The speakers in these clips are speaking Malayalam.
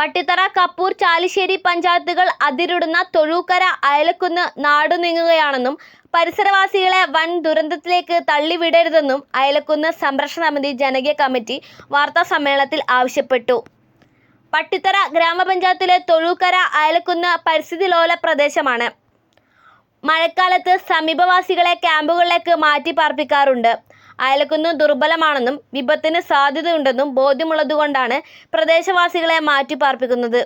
പട്ടിത്തറ കപ്പൂർ ചാലിശ്ശേരി പഞ്ചായത്തുകൾ അതിരിടുന്ന തൊഴൂക്കര അയലക്കുന്ന് നാടു നീങ്ങുകയാണെന്നും പരിസരവാസികളെ വൻ ദുരന്തത്തിലേക്ക് തള്ളിവിടരുതെന്നും അയലക്കുന്ന് സംരക്ഷണ സമിതി ജനകീയ കമ്മിറ്റി വാർത്താ സമ്മേളനത്തിൽ ആവശ്യപ്പെട്ടു. പട്ടിത്തറ ഗ്രാമപഞ്ചായത്തിലെ തൊഴൂക്കര അയലക്കുന്ന് പരിസ്ഥിതി ലോല പ്രദേശമാണ്. മഴക്കാലത്ത് സമീപവാസികളെ ക്യാമ്പുകളിലേക്ക് മാറ്റി പാർപ്പിക്കാറുണ്ട് അയലക്കുന്ന് ദുർബലമാണെന്നും വിപത്തിന് സാധ്യതയുണ്ടെന്നും ബോധ്യമുള്ളതുകൊണ്ടാണ് പ്രദേശവാസികളെ മാറ്റിപ്പാർപ്പിക്കുന്നത്.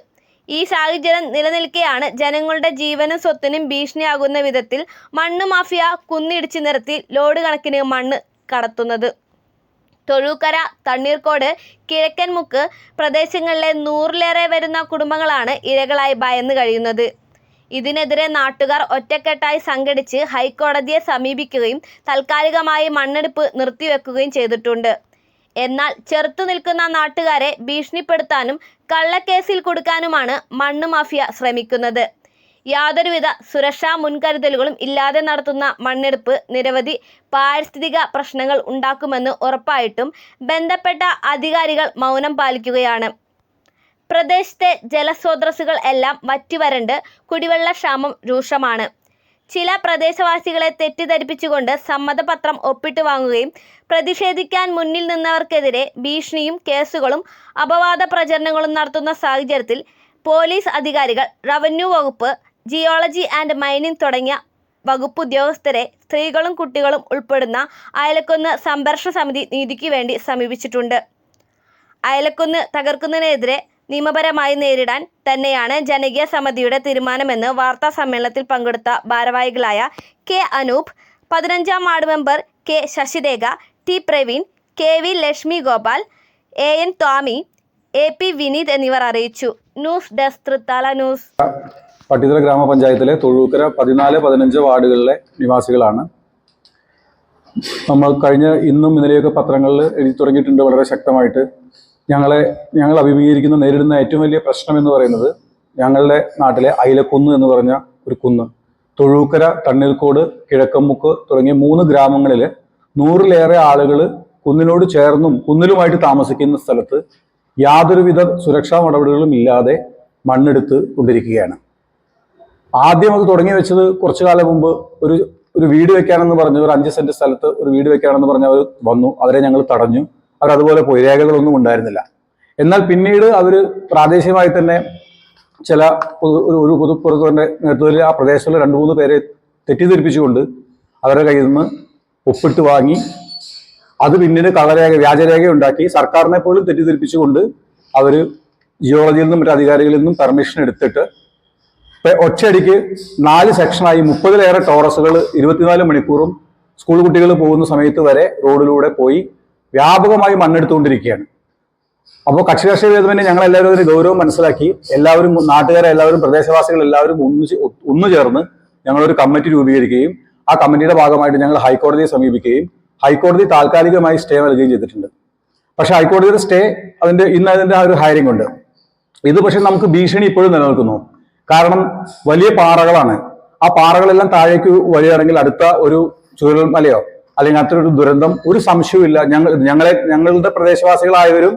ഈ സാഹചര്യം നിലനിൽക്കെയാണ് ജനങ്ങളുടെ ജീവനും സ്വത്തിനും ഭീഷണിയാകുന്ന വിധത്തിൽ മണ്ണ് മാഫിയ കുന്നിടിച്ചു നിരത്തി ലോഡ് കണക്കിന് മണ്ണ് കടത്തുന്നത്. തൊഴൂക്കര തണ്ണീർക്കോട് കിഴക്കൻമുക്ക് പ്രദേശങ്ങളിലെ നൂറിലേറെ വരുന്ന കുടുംബങ്ങളാണ് ഇരകളായി ഭയന്ന് കഴിയുന്നത്. ഇതിനെതിരെ നാട്ടുകാർ ഒറ്റക്കെട്ടായി സംഘടിച്ച് ഹൈക്കോടതിയെ സമീപിക്കുകയും താൽക്കാലികമായി മണ്ണെടുപ്പ് നിർത്തിവെക്കുകയും ചെയ്തിട്ടുണ്ട്. എന്നാൽ ചെറുത്തു നിൽക്കുന്ന നാട്ടുകാരെ ഭീഷണിപ്പെടുത്താനും കള്ളക്കേസിൽ കൊടുക്കാനുമാണ് മണ്ണ് മാഫിയ ശ്രമിക്കുന്നത്. യാതൊരുവിധ സുരക്ഷാ മുൻകരുതലുകളും ഇല്ലാതെ നടത്തുന്ന മണ്ണെടുപ്പ് നിരവധി പാരിസ്ഥിതിക പ്രശ്നങ്ങൾ ഉണ്ടാക്കുമെന്ന് ഉറപ്പായിട്ടും ബന്ധപ്പെട്ട അധികാരികൾ മൗനം പാലിക്കുകയാണ്. പ്രദേശത്തെ ജലസ്രോതസ്സുകൾ എല്ലാം വറ്റിവരണ്ട് കുടിവെള്ള ക്ഷാമം രൂക്ഷമാണ്. ചില പ്രദേശവാസികളെ തെറ്റിദ്ധരിപ്പിച്ചുകൊണ്ട് സമ്മതപത്രം ഒപ്പിട്ട് വാങ്ങുകയും പ്രതിഷേധിക്കാൻ മുന്നിൽ നിന്നവർക്കെതിരെ ഭീഷണിയും കേസുകളും അപവാദ പ്രചരണങ്ങളും നടത്തുന്ന സാഹചര്യത്തിൽ പോലീസ് അധികാരികൾ റവന്യൂ വകുപ്പ് ജിയോളജി ആൻഡ് മൈനിങ് തുടങ്ങിയ വകുപ്പ് ഉദ്യോഗസ്ഥരെ സ്ത്രീകളും കുട്ടികളും ഉൾപ്പെടുന്ന അയലക്കുന്ന് സംഘർഷ സമിതി നീതിക്ക് വേണ്ടി സമീപിച്ചിട്ടുണ്ട്. അയലക്കുന്ന് തകർക്കുന്നതിനെതിരെ നിയമപരമായി നേരിടാൻ തന്നെയാണ് ജനകീയ സമിതിയുടെ തീരുമാനമെന്ന് വാർത്താ സമ്മേളനത്തിൽ പങ്കെടുത്ത ഭാരവാഹികളായ കെ അനൂപ് പതിനഞ്ചാം ward member K Sasirekha T Praveen K V Lakshmi Gopal A N Swami A P Vineeth എന്നിവർ അറിയിച്ചു. News desk Thrithala news. Pattithala ഗ്രാമപഞ്ചായത്തിലെ തൊഴൂക്കര പതിനാല് പതിനഞ്ച് വാർഡുകളിലെ നിവാസികളാണ്. നമ്മൾ കഴിഞ്ഞ ഇന്നും ഇന്നലെയൊക്കെ പത്രങ്ങളിൽ എഴുതി തുടങ്ങിയിട്ടുണ്ട് വളരെ ശക്തമായിട്ട്. ഞങ്ങളെ ഞങ്ങൾ അഭിമുഖീകരിക്കുന്ന നേരിടുന്ന ഏറ്റവും വലിയ പ്രശ്നം എന്ന് പറയുന്നത് ഞങ്ങളുടെ നാട്ടിലെ അയിലക്കുന്ന് എന്ന് പറഞ്ഞ ഒരു കുന്ന്. തൊഴൂക്കര തണ്ണീർക്കോട് കിഴക്കമ്മുക്ക് തുടങ്ങിയ മൂന്ന് ഗ്രാമങ്ങളിൽ നൂറിലേറെ ആളുകൾ കുന്നിനോട് ചേർന്നും കുന്നിലുമായിട്ട് താമസിക്കുന്ന സ്ഥലത്ത് യാതൊരുവിധ സുരക്ഷാ നടപടികളും ഇല്ലാതെ മണ്ണെടുത്ത് കൊണ്ടിരിക്കുകയാണ്. ആദ്യം അത് തുടങ്ങി വെച്ചത് കുറച്ചു കാലം മുമ്പ് ഒരു ഒരു വീട് വെക്കാനെന്ന് പറഞ്ഞു ഒരു അഞ്ച് സെന്റ് സ്ഥലത്ത് ഒരു വീട് വെക്കാനെന്ന് പറഞ്ഞ് അവർ വന്നു. അവരെ ഞങ്ങൾ തടഞ്ഞു. അവർ അതുപോലെ പോയി രേഖകളൊന്നും ഉണ്ടായിരുന്നില്ല. എന്നാൽ പിന്നീട് അവർ പ്രാദേശികമായി തന്നെ ചില ഒരു- പൊതുപ്രവർത്തകരുടെ നേതൃത്വത്തിൽ ആ പ്രദേശത്തുള്ള രണ്ട് മൂന്ന് പേരെ തെറ്റിദ്ധരിപ്പിച്ചുകൊണ്ട് അവരുടെ കയ്യിൽ നിന്ന് ഒപ്പിട്ട് വാങ്ങി അത് പിന്നീട് കളരേഖ വ്യാജരേഖ ഉണ്ടാക്കി സർക്കാരിനെ പോലും തെറ്റിദ്ധരിപ്പിച്ചുകൊണ്ട് അവർ ജിയോളജിയിൽ നിന്നും മറ്റു അധികാരികളിൽ നിന്നും പെർമിഷൻ എടുത്തിട്ട് ഒറ്റയടിക്ക് നാല് സെക്ഷനായി മുപ്പതിലേറെ ടോറസുകൾ ഇരുപത്തിനാല് മണിക്കൂറും സ്കൂൾ കുട്ടികൾ പോകുന്ന സമയത്ത് വരെ റോഡിലൂടെ പോയി വ്യാപകമായി മണ്ണെടുത്തുകൊണ്ടിരിക്കുകയാണ്. അപ്പോൾ കക്ഷി രാഷ്ട്രീയ ഭേദമന്യേ ഞങ്ങൾ എല്ലാവരും അതിന് ഗൗരവം മനസ്സിലാക്കി എല്ലാവരും നാട്ടുകാരെ എല്ലാവരും പ്രദേശവാസികൾ എല്ലാവരും ഒന്ന് ഒന്നു ചേർന്ന് ഞങ്ങളൊരു കമ്മിറ്റി രൂപീകരിക്കുകയും ആ കമ്മിറ്റിയുടെ ഭാഗമായിട്ട് ഞങ്ങൾ ഹൈക്കോടതിയെ സമീപിക്കുകയും ഹൈക്കോടതി താൽക്കാലികമായി സ്റ്റേ നൽകുകയും ചെയ്തിട്ടുണ്ട്. പക്ഷെ ഹൈക്കോടതിയുടെ സ്റ്റേ അതിന്റെ ഇന്ന് അതിന്റെ ആ ഒരു ഹയറിംഗ് ഉണ്ട്. ഇത് പക്ഷെ നമുക്ക് ഭീഷണി ഇപ്പോഴും നിലനിൽക്കുന്നു. കാരണം വലിയ പാറകളാണ്. ആ പാറകളെല്ലാം താഴേക്ക് വഴിയാണെങ്കിൽ അടുത്ത ഒരു ചുഴൽമലയോ അല്ലെങ്കിൽ അത്തരൊരു ദുരന്തം ഒരു സംശയവുമില്ല. ഞങ്ങൾ ഞങ്ങളെ ഞങ്ങളുടെ പ്രദേശവാസികളായവരും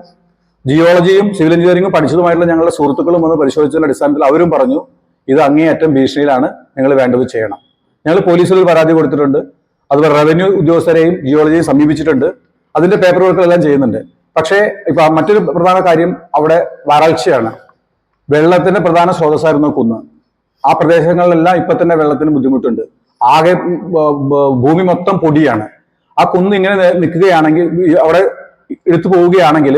ജിയോളജിയും സിവിൽ എഞ്ചിനീയറിംഗും പഠിച്ചതുമായിട്ടുള്ള ഞങ്ങളുടെ സുഹൃത്തുക്കളും വന്ന് പരിശോധിച്ചതിന്റെ അടിസ്ഥാനത്തിൽ അവരും പറഞ്ഞു ഇത് അങ്ങേയറ്റം ഭീഷണിയിലാണ് നിങ്ങൾ വേണ്ടത് ചെയ്യണം. ഞങ്ങൾ പോലീസിൽ പരാതി കൊടുത്തിട്ടുണ്ട്. അതുപോലെ റവന്യൂ ഉദ്യോഗസ്ഥരെയും ജിയോളജിയെയും സമീപിച്ചിട്ടുണ്ട്. അതിന്റെ പേപ്പർ വർക്കുകളെല്ലാം ചെയ്യുന്നുണ്ട്. പക്ഷേ ഇപ്പൊ മറ്റൊരു പ്രധാന കാര്യം അവിടെ വരൾച്ചയാണ്. വെള്ളത്തിന്റെ പ്രധാന സ്രോതസ്സായിരുന്നു കുന്ന്. ആ പ്രദേശങ്ങളിലെല്ലാം ഇപ്പൊ തന്നെ വെള്ളത്തിന് ബുദ്ധിമുട്ടുണ്ട്. ആകെ ഭൂമി മൊത്തം പൊടിയാണ്. ആ കുന്ന് ഇങ്ങനെ നിൽക്കുകയാണെങ്കിൽ അവിടെ എടുത്തു പോവുകയാണെങ്കിൽ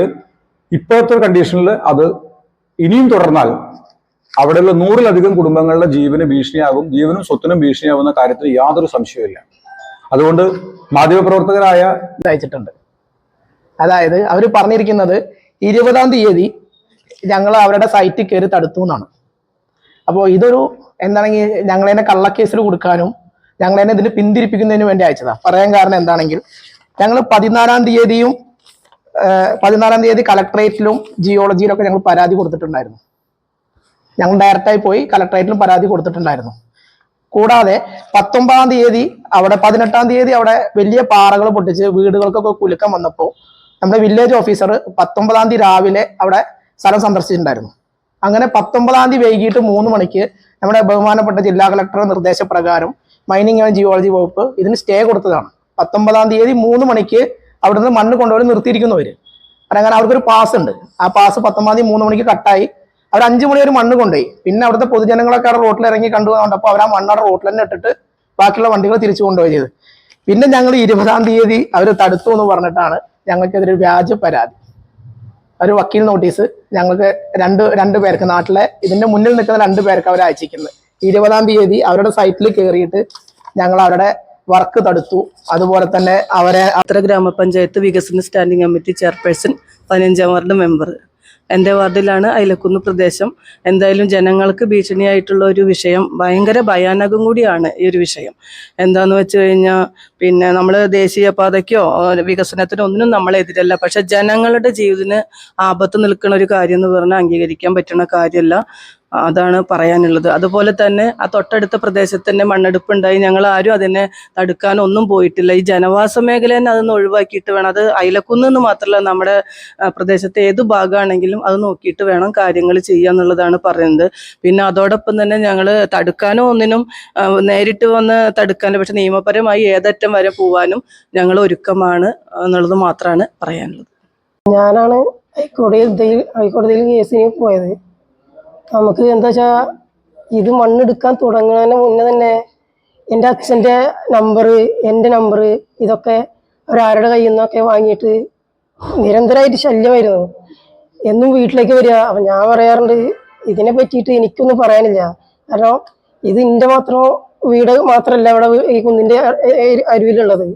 ഇപ്പോഴത്തെ കണ്ടീഷനിൽ അത് ഇനിയും തുടർന്നാൽ അവിടെയുള്ള നൂറിലധികം കുടുംബങ്ങളുടെ ജീവന് ഭീഷണിയാകും ജീവനും സ്വത്തിനും ഭീഷണിയാകുന്ന കാര്യത്തിൽ യാതൊരു സംശയവുമില്ല അതുകൊണ്ട് മാധ്യമപ്രവർത്തകരായ അയച്ചിട്ടുണ്ട്. അതായത് അവർ പറഞ്ഞിരിക്കുന്നത് ഇരുപതാം തീയതി ഞങ്ങൾ അവരുടെ സൈറ്റിൽ കയറി തടുത്തു എന്നാണ്. അപ്പോൾ ഇതൊരു എന്താണെങ്കിൽ ഞങ്ങളതിനെ കള്ളക്കേസിൽ കൊടുക്കാനും ഞങ്ങളതിനെ ഇതിന് പിന്തിരിപ്പിക്കുന്നതിന് വേണ്ടി അയച്ചതാ. പറയാൻ കാരണം എന്താണെങ്കിൽ ഞങ്ങൾ പതിനാലാം തീയതിയും പതിനാലാം തീയതി കളക്ടറേറ്റിലും ജിയോളജിയിലൊക്കെ ഞങ്ങൾ പരാതി കൊടുത്തിട്ടുണ്ടായിരുന്നു. ഞങ്ങൾ ഡയറക്റ്റായി പോയി കളക്ടറേറ്റിലും പരാതി കൊടുത്തിട്ടുണ്ടായിരുന്നു. കൂടാതെ പത്തൊമ്പതാം തീയതി അവിടെ പതിനെട്ടാം തീയതി അവിടെ വലിയ പാറകൾ പൊട്ടിച്ച് വീടുകൾക്കൊക്കെ കുലുക്കം വന്നപ്പോൾ നമ്മുടെ വില്ലേജ് ഓഫീസർ പത്തൊമ്പതാം തീയതി രാവിലെ അവിടെ സ്ഥലം സന്ദർശിച്ചിട്ടുണ്ടായിരുന്നു. അങ്ങനെ പത്തൊമ്പതാം തീയതി വൈകിട്ട് മൂന്ന് മണിക്ക് നമ്മുടെ ബഹുമാനപ്പെട്ട ജില്ലാ കളക്ടറുടെ നിർദ്ദേശപ്രകാരം മൈനിങ് ആൻഡ് ജിയോളജി വകുപ്പ് ഇതിന് സ്റ്റേ കൊടുത്തതാണ്. പത്തൊമ്പതാം തീയതി മൂന്ന് മണിക്ക് അവിടുന്ന് മണ്ണ് കൊണ്ടുപോയി നിർത്തിയിരിക്കുന്നവര് അങ്ങനെ അവർക്കൊരു പാസ് ഉണ്ട്. ആ പാസ് പത്തൊമ്പതാം തീയതി മൂന്ന് മണിക്ക് കട്ടായി അവർ അഞ്ചു മണി ഒരു മണ്ണ് കൊണ്ടുപോയി. പിന്നെ അവിടുത്തെ പൊതുജനങ്ങളൊക്കെ അവിടെ റോട്ടിൽ ഇറങ്ങി കണ്ടു കണ്ടപ്പോൾ അവർ ആ മണ്ണവിടെ റോട്ടിൽ തന്നെ ഇട്ടിട്ട് ബാക്കിയുള്ള വണ്ടികൾ തിരിച്ചു കൊണ്ടുപോയി ചെയ്ത്. പിന്നെ ഞങ്ങൾ ഇരുപതാം തീയതി അവർ തടുത്തു എന്ന് പറഞ്ഞിട്ടാണ് ഞങ്ങൾക്കെതിരെ വ്യാജ പരാതി. ഒരു വക്കീൽ നോട്ടീസ് ഞങ്ങൾക്ക് രണ്ട് രണ്ട് പേർക്ക് നാട്ടിലെ ഇതിന്റെ മുന്നിൽ നിൽക്കുന്ന രണ്ട് പേർക്ക് അവർ അയച്ചിരിക്കുന്നത്. ഇരുപതാം തീയതി അവരുടെ സൈറ്റിൽ കയറിയിട്ട് ഞങ്ങൾ അവരുടെ വർക്ക് തടുത്തു. അതുപോലെ തന്നെ അവരെ അത്ര ഗ്രാമപഞ്ചായത്ത് വികസന സ്റ്റാൻഡിംഗ് കമ്മിറ്റി ചെയർപേഴ്സൺ പതിനഞ്ചാം വാർഡ് മെമ്പർ എന്റെ വാർഡിലാണ് അയിലക്കുന്ന് പ്രദേശം. എന്തായാലും ജനങ്ങൾക്ക് ഭീഷണിയായിട്ടുള്ള ഒരു വിഷയം ഭയങ്കര ഭയാനകം കൂടിയാണ് ഈ ഒരു വിഷയം. എന്താന്ന് വെച്ച് കഴിഞ്ഞാൽ പിന്നെ നമ്മൾ ദേശീയപാതയ്ക്കോ വികസനത്തിനോ ഒന്നിനും നമ്മളെതിരല്ല പക്ഷെ ജനങ്ങളുടെ ജീവിതത്തിന് ആപത്ത് നിൽക്കുന്ന ഒരു കാര്യം എന്ന് പറഞ്ഞാൽ അംഗീകരിക്കാൻ പറ്റുന്ന കാര്യമല്ല അതാണ് പറയാനുള്ളത്. അതുപോലെ തന്നെ ആ തൊട്ടടുത്ത പ്രദേശത്ത് തന്നെ മണ്ണെടുപ്പുണ്ടായി. ഞങ്ങൾ ആരും അതിനെ തടുക്കാൻ ഒന്നും പോയിട്ടില്ല. ഈ ജനവാസ മേഖല തന്നെ അതൊന്ന് ഒഴിവാക്കിയിട്ട് വേണം. അത് അയലക്കുന്ന് എന്ന് മാത്രമല്ല നമ്മുടെ പ്രദേശത്തെ ഏത് ഭാഗമാണെങ്കിലും അത് നോക്കിയിട്ട് വേണം കാര്യങ്ങൾ ചെയ്യുക എന്നുള്ളതാണ് പറയുന്നത്. പിന്നെ അതോടൊപ്പം തന്നെ ഞങ്ങൾ തടുക്കാനോ ഒന്നിനും നേരിട്ട് വന്ന് തടുക്കാനോ പക്ഷെ നിയമപരമായി ഏതറ്റം വരെ പോവാനും ഞങ്ങൾ ഒരുക്കമാണ് എന്നുള്ളത് മാത്രമാണ് പറയാനുള്ളത്. ഞാനാണ് ഹൈക്കോടതിയിൽ ഹൈക്കോടതിയിൽ കേസിന് പോയത്. നമുക്ക് എന്താ വെച്ചാൽ ഇത് മണ്ണെടുക്കാൻ തുടങ്ങുന്നതിന് മുന്നേ തന്നെ എന്റെ അച്ഛന്റെ നമ്പർ എന്റെ നമ്പർ ഇതൊക്കെ ഒരാരുടെ കയ്യിൽ നിന്നൊക്കെ വാങ്ങിയിട്ട് നിരന്തരമായിട്ട് ശല്യമായിരുന്നു. എന്നും വീട്ടിലേക്ക് വരിക. അപ്പം ഞാൻ പറയാറുണ്ട് ഇതിനെ പറ്റിയിട്ട് എനിക്കൊന്നും പറയാനില്ല. കാരണം ഇത് എന്റെ മാത്രം വീട് മാത്രമല്ല ഇവിടെ ഈ കുന്നിന്റെ അരുവിലുള്ളത്.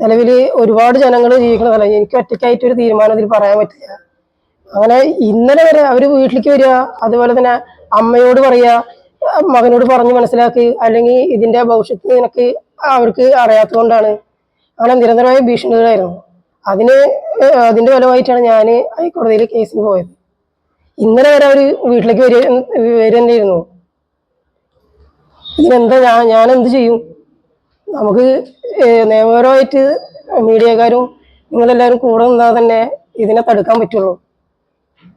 നിലവിൽ ഒരുപാട് ജനങ്ങൾ ജീവിക്കുന്ന സ്ഥലം. എനിക്ക് ഒറ്റയ്ക്കായിട്ട് ഒരു തീരുമാനം ഇതിൽ പറയാൻ പറ്റില്ല. അങ്ങനെ ഇന്നലെ വരെ അവർ വീട്ടിലേക്ക് വരിക അതുപോലെ തന്നെ അമ്മയോട് പറയുക മകനോട് പറഞ്ഞ് മനസ്സിലാക്കി അല്ലെങ്കിൽ ഇതിന്റെ ഭവിഷ്യത്ത് നിനക്ക് അവർക്ക് അറിയാത്തതുകൊണ്ടാണ്. അങ്ങനെ നിരന്തരമായ ഭീഷണികളായിരുന്നു. അതിന് അതിന്റെ ഫലമായിട്ടാണ് ഞാൻ ഹൈക്കോടതിയിൽ കേസിന് പോയത്. ഇന്നലെ വരെ അവർ വീട്ടിലേക്ക് വരിക വരുന്നുണ്ടായിരുന്നു ഇതിനെന്താ ഞാൻ ഞാൻ എന്ത് ചെയ്യും? നമുക്ക് നിയമപരമായിട്ട് മീഡിയക്കാരും നിങ്ങളെല്ലാവരും കൂടെ നിന്നാൽ തന്നെ ഇതിനെ തടുക്കാൻ പറ്റുള്ളൂ.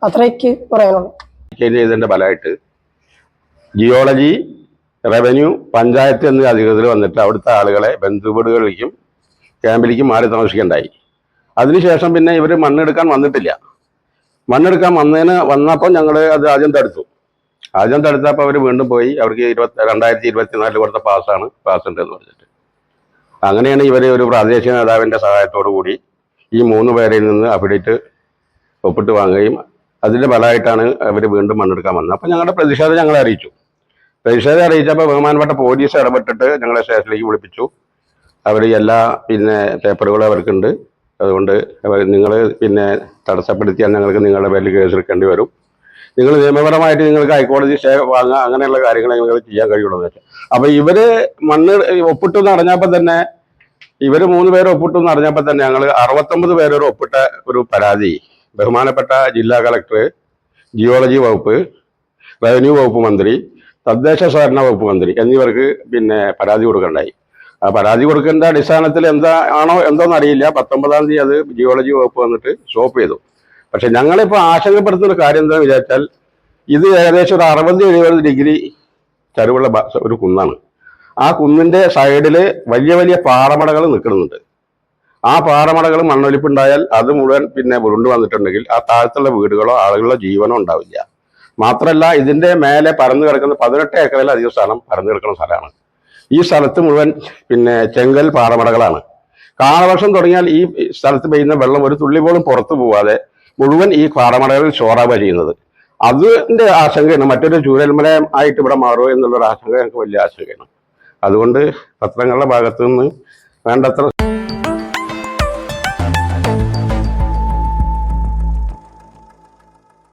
അത്രയ്ക്ക് പറയാനുള്ളൂ. ചെയ്തതിന്റെ ജിയോളജി റവന്യൂ പഞ്ചായത്ത് എന്ന അധികൃതർ വന്നിട്ട് അവിടുത്തെ ആളുകളെ ബന്ധുവീടുകളിലേക്കും ക്യാമ്പിലേക്കും മാറി താമസിക്കണ്ടായി. അതിനുശേഷം പിന്നെ ഇവർ മണ്ണെടുക്കാൻ വന്നിട്ടില്ല. മണ്ണെടുക്കാൻ വന്നതിന് വന്നപ്പോൾ ഞങ്ങൾ അത് ആദ്യം തടുത്തു. ആദ്യം തടുത്തപ്പോൾ അവർ വീണ്ടും പോയി അവർക്ക് ഇരുപത്തി രണ്ടായിരത്തി ഇരുപത്തിനാലിൽ കൊടുത്ത പാസ്സാണ് പാസ് ഉണ്ട് എന്ന് പറഞ്ഞിട്ട്. അങ്ങനെയാണ് ഇവർ ഒരു പ്രാദേശിക നേതാവിന്റെ സഹായത്തോടു കൂടി ഈ മൂന്ന് പേരിൽ നിന്ന് അഫിഡേറ്റ് ഒപ്പിട്ട് വാങ്ങുകയും അതിന്റെ ഫലമായിട്ടാണ് അവർ വീണ്ടും മണ്ണെടുക്കാൻ വന്നത്. അപ്പോൾ ഞങ്ങളുടെ പ്രതിഷേധം ഞങ്ങളെ അറിയിച്ചു. പ്രതിഷേധം അറിയിച്ചപ്പോൾ ബഹുമാനപ്പെട്ട പോലീസ് ഇടപെട്ടിട്ട് ഞങ്ങളെ സ്റ്റേഷനിലേക്ക് വിളിപ്പിച്ചു. അവർ എല്ലാ പിന്നെ പേപ്പറുകളും അവർക്കുണ്ട്. അതുകൊണ്ട് നിങ്ങൾ പിന്നെ തടസ്സപ്പെടുത്തിയാൽ ഞങ്ങൾക്ക് നിങ്ങളുടെ പേരിൽ കേസെടുക്കേണ്ടി വരും. നിങ്ങൾ നിയമപരമായിട്ട് നിങ്ങൾക്ക് ഹൈക്കോടതി സ്റ്റേ വാങ്ങുക അങ്ങനെയുള്ള കാര്യങ്ങൾ നിങ്ങൾ ചെയ്യാൻ കഴിയുള്ളൂ എന്ന് വെച്ചാൽ അപ്പോൾ ഇവർ മണ്ണ് ഒപ്പിട്ടു എന്ന് തന്നെ ഇവർ മൂന്ന് പേര് ഒപ്പിട്ടു എന്ന് തന്നെ ഞങ്ങൾ അറുപത്തൊമ്പത് പേരൊരു ഒപ്പിട്ട ഒരു പരാതി ബഹുമാനപ്പെട്ട ജില്ലാ കളക്ടർ ജിയോളജി വകുപ്പ് റവന്യൂ വകുപ്പ് മന്ത്രി തദ്ദേശ സ്വയംഭരണ വകുപ്പ് മന്ത്രി എന്നിവർക്ക് പിന്നെ പരാതി കൊടുക്കണ്ടായി. ആ പരാതി കൊടുക്കേണ്ട അടിസ്ഥാനത്തിൽ എന്താ ആണോ എന്തോന്ന് അറിയില്ല. പത്തൊമ്പതാം തീയതി അത് ജിയോളജി വകുപ്പ് വന്നിട്ട് സ്റ്റോപ്പ് ചെയ്തു. പക്ഷെ ഞങ്ങളിപ്പോൾ ആശങ്കപ്പെടുത്തുന്ന ഒരു കാര്യം എന്താണെന്ന് വിചാരിച്ചാൽ ഇത് ഏകദേശം ഒരു അറുപത് എഴുപത് ഡിഗ്രി ചരിവുള്ള ഒരു കുന്നാണ്. ആ കുന്നിന്റെ സൈഡിൽ വലിയ വലിയ പാറമടകൾ നിൽക്കുന്നുണ്ട്. ആ പാറമടകൾ മണ്ണൊലിപ്പുണ്ടായാൽ അത് മുഴുവൻ പിന്നെ ഉരുണ്ട് വന്നിട്ടുണ്ടെങ്കിൽ ആ താഴത്തുള്ള വീടുകളോ ആളുകളോ ജീവനോ ഉണ്ടാവില്ല. മാത്രമല്ല ഇതിന്റെ മേലെ പരന്നു കിടക്കുന്ന പതിനെട്ട് ഏക്കറിലധികം സ്ഥലം പരന്നു കിടക്കുന്ന സ്ഥലമാണ്. ഈ സ്ഥലത്ത് മുഴുവൻ പിന്നെ ചെങ്കൽ പാറമടകളാണ്. കാലവർഷം തുടങ്ങിയാൽ ഈ സ്ഥലത്ത് പെയ്യുന്ന വെള്ളം ഒരു തുള്ളി പോലും പുറത്തു പോവാതെ മുഴുവൻ ഈ പാറമടകളിൽ ചോറാവുക ചെയ്യുന്നത്. അതിന്റെ ആശങ്കയാണ് മറ്റൊരു ചൂരൽമലയം ആയിട്ട് ഇവിടെ മാറുമോ എന്നുള്ളൊരു ആശങ്ക ഞങ്ങൾക്ക് വലിയ ആശങ്കയാണ്. അതുകൊണ്ട് പത്രങ്ങളുടെ ഭാഗത്തു നിന്ന് വേണ്ടത്ര